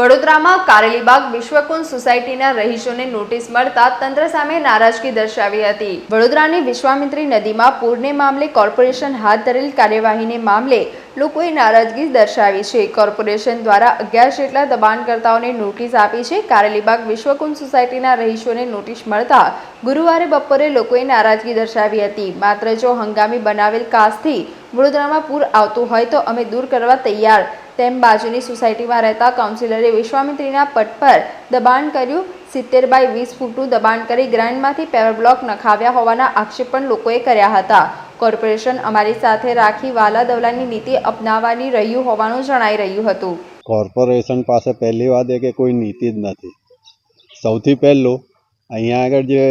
વડોદરામાં કારેલીબાગ વિશ્વકુંજ સોસાયટીના રહીશોને નોટિસ મળતા તંત્ર સામે નારાજગી દર્શાવી હતી. વડોદરાની વિશ્વામિત્રી નદીમાં પૂરને મામલે કોર્પોરેશન હાથ ધરેલ કાર્યવાહીને મામલે લોકોએ નારાજગી દર્શાવી છે. કોર્પોરેશન દ્વારા અગિયાર જેટલા દબાણકર્તાઓને નોટિસ આપી છે. કારેલીબાગ વિશ્વકુંજ સોસાયટીના રહીશોને નોટિસ મળતા ગુરુવારે બપોરે લોકોએ નારાજગી દર્શાવી હતી. માત્ર જો હંગામી બનાવેલ કાસથી વડોદરામાં પૂર આવતું હોય તો અમે દૂર કરવા તૈયાર તેમ બાજુની સોસાયટીમાં રહેતા કાઉન્સિલરે વિશ્વામિત્રીના પટ પર દબાણ કર્યું. સિત્તેર બાય વીસ ફૂટનું દબાણ કરી ગ્રાન્ડમાંથી પેવર બ્લોક નખાવ્યા હોવાના આક્ષેપ પણ લોકોએ કર્યા હતા. કોર્પોરેશન અમારી સાથે રાખી વાલા દવલાની નીતિ અપનાવવાની રહ્યું હોવાનું જણાઈ રહ્યું હતું. કોર્પોરેશન પાસે પહેલી વાત એ કે કોઈ નીતિ જ નથી. સૌથી પહેલું, અહીંયા આગળ જે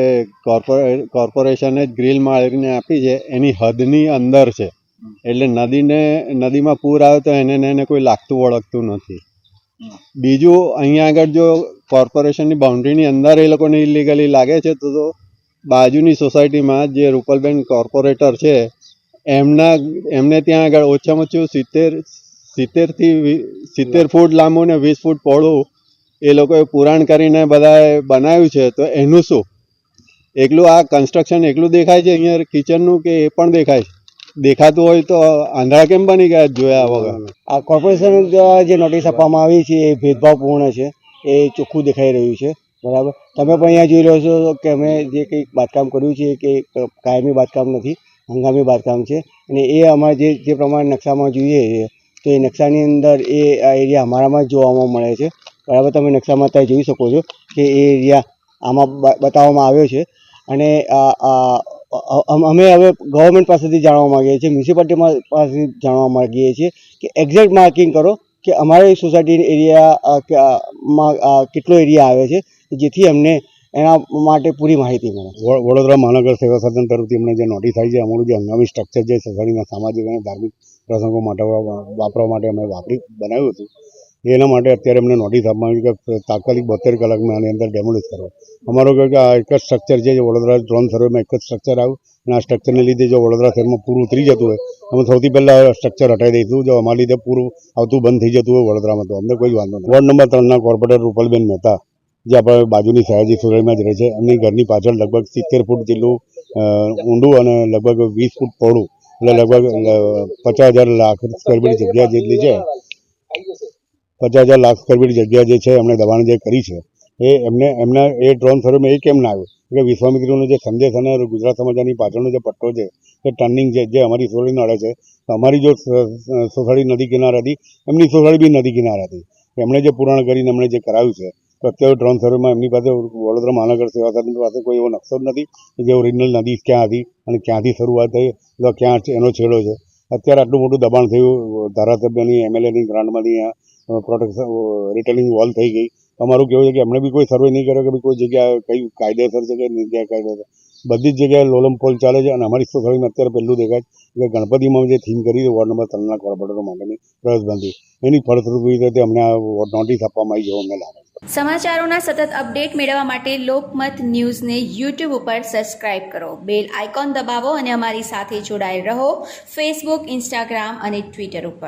કોર્પોરે, કોર્પોરેશને ગ્રીલ મારીને આપી છે, એની હદની અંદર છે. એટલે નદીને, નદીમાં પૂર આવે તો એને એને કોઈ લાગતું વળગતું નથી. બીજું અહીંયા આગળ જો કોર્પોરેશનની બાઉન્ડ્રીની અંદર એ લોકોને ઇલીગલી લાગે છે, તો તો બાજુની સોસાયટીમાં જે રૂપલબેન કોર્પોરેટર છે, એમના, એમને ત્યાં આગળ ઓછામાં ઓછું સિત્તેર, સિત્તેરથી સિત્તેર ફૂટ લાંબુ ને વીસ ફૂટ પહોળું એ લોકોએ પુરાણ કરીને બધાએ બનાવ્યું છે, તો એનું શું? એકલું આ કન્સ્ટ્રક્શન એકલું દેખાય છે, અહીંયા કિચનનું કે એ પણ દેખાય છે? દેખાતું હોય તો આંધળા કેમ બની ગયા જોયા વગર? આ કોર્પોરેશન જે નોટિસ આપવામાં આવી છે, એ ભેદભાવપૂર્ણ છે. એ ચોખ્ખું દેખાઈ રહ્યું છે. બરાબર? તમે પણ અહીંયા જોઈ રહ્યો છો કે અમે જે કંઈક બાંધકામ કર્યું છે કે, કાયમી બાંધકામ નથી, હંગામી બાંધકામ છે. અને એ અમારે જે જે પ્રમાણે નકશામાં જોઈએ છે, તો એ નકશાની અંદર એ આ એરિયા અમારામાં જ જોવામાં મળે છે. બરાબર? તમે નકશામાં ત્યાં જોઈ શકો છો કે એ એરિયા આમાં બતાવવામાં આવ્યો છે. અને આ અમે હવે ગવર્મેન્ટ પાસેથી જાણવા માગીએ છીએ મ્યુનિસિપાલિટી પાસેથી જાણવા માગીએ છીએ કે એક્ઝેક્ટ માર્કિંગ કરો કે અમારી સોસાયટી એરિયામાં કેટલો એરિયા આવે છે જેથી અમને એના માટે પૂરી માહિતી મળે વડોદરા મહાનગર સેવા સદન તરફથી અમને જે નોટિસ આવી છે અમારું જે હંગામી સ્ટ્રક્ચર જે સોસાયટીના સામાજિક અને ધાર્મિક પ્રસંગો માટે વાપરવા માટે અમે વાપરી બનાવ્યું હતું એના માટે અત્યારે અમને નોટિસ આપવામાં આવી કે તાત્કાલિક બોતેર કલાકમાં આની અંદર ડેમોલિશ કરો અમારો કહે કે આ એક જ સ્ટ્રક્ચર છે, જે વડોદરા ડ્રોન સર્વેમાં એક જ સ્ટ્રક્ચર આવ્યું અને આ સ્ટ્રક્ચરને લીધે જો વડોદરા શહેરમાં પૂરું ઉતરી જતું હોય, અમે સૌથી પહેલાં સ્ટ્રક્ચર હટાવી દઈશું. જો અમારા લીધે પૂરું આવતું બંધ થઈ જતું હોય વડોદરામાં, તો અમને કોઈ વાંધો નહીં. વોર્ડ નંબર ત્રણના કોર્પોરેટર રૂપલબેન મહેતા, જે આપણે બાજુની સયાજી સોસાયટીમાં જ રહે છે, એમની ઘરની પાછળ લગભગ સિત્તેર ફૂટ જેટલું ઊંડું અને લગભગ વીસ ફૂટ પહોળું, એટલે લગભગ પચાસ હજાર લાખ સ્ક્વેર ફીટ જગ્યા જેટલી છે. પચાસ હજાર લાખ સ્કવેર ફીટ જગ્યા જે છે, એમણે દબાણ જે કરી છે, એ એમને, એમના, એ ડ્રોન સર્વેમાં એ કેમ ના આવ્યું? કે વિશ્વામિત્રીનો જે સંદેશ અને ગુજરાત સમાચારની પાછળનો જે પટ્ટો છે, એ ટર્નિંગ છે, જે અમારી સોસાયટીને અડે છે અમારી જો સોસાયટી નદી કિનારે હતી, એમની સોસાયટી બી નદી કિનારે હતી. એમણે જે પુરાણ કરીને એમણે જે કરાવ્યું છે અત્યારે ડ્રોન સર્વેમાં એમની પાસે વડોદરા મહાનગર સેવા સદન પાસે કોઈ એવો નકશો જ નથી જે ઓરિજિનલ નદી ક્યાં હતી અને ક્યાંથી શરૂઆત થઈ, અથવા ક્યાં એનો છેડો છે. અત્યારે આટલું મોટું દબાણ થયું, ધારાસભ્યની, એમએલએની ગ્રાન્ટમાંથી પ્રોટેક્શન રિટેલિંગ વોલ થઈ ગઈ. અમારું કેવું છે કે એમણે બી કોઈ સર્વે નહીં કર્યો કે કોઈ જગ્યાએ કઈ કાયદેસર છે કે નહીં કાયદેસર. બધી જ જગ્યાએ લોલમ પોલ ચાલે છે અને અમારી સોસાયટીમાં અત્યારે પહેલું દેખાય કે ગણપતિમાં જે થીમ કરી વોર્ડ નંબર ત્રણના કોર્પોરેટરો માટેની પ્રવેશબંધી. એની ફળશ્રુતિ રીતે અમને નોટિસ આપવામાં આવી જેવો અમને લાગે સમાચારોના સતત અપડેટ મેળવવા માટે લોકમત ન્યૂઝને યુટ્યુબ ઉપર સબસ્ક્રાઇબ કરો. બેલ આઇકોન દબાવો અને અમારી સાથે જોડાયેલ રહો. ફેસબુક ઇન્સ્ટાગ્રામ અને ટ્વિટર ઉપર.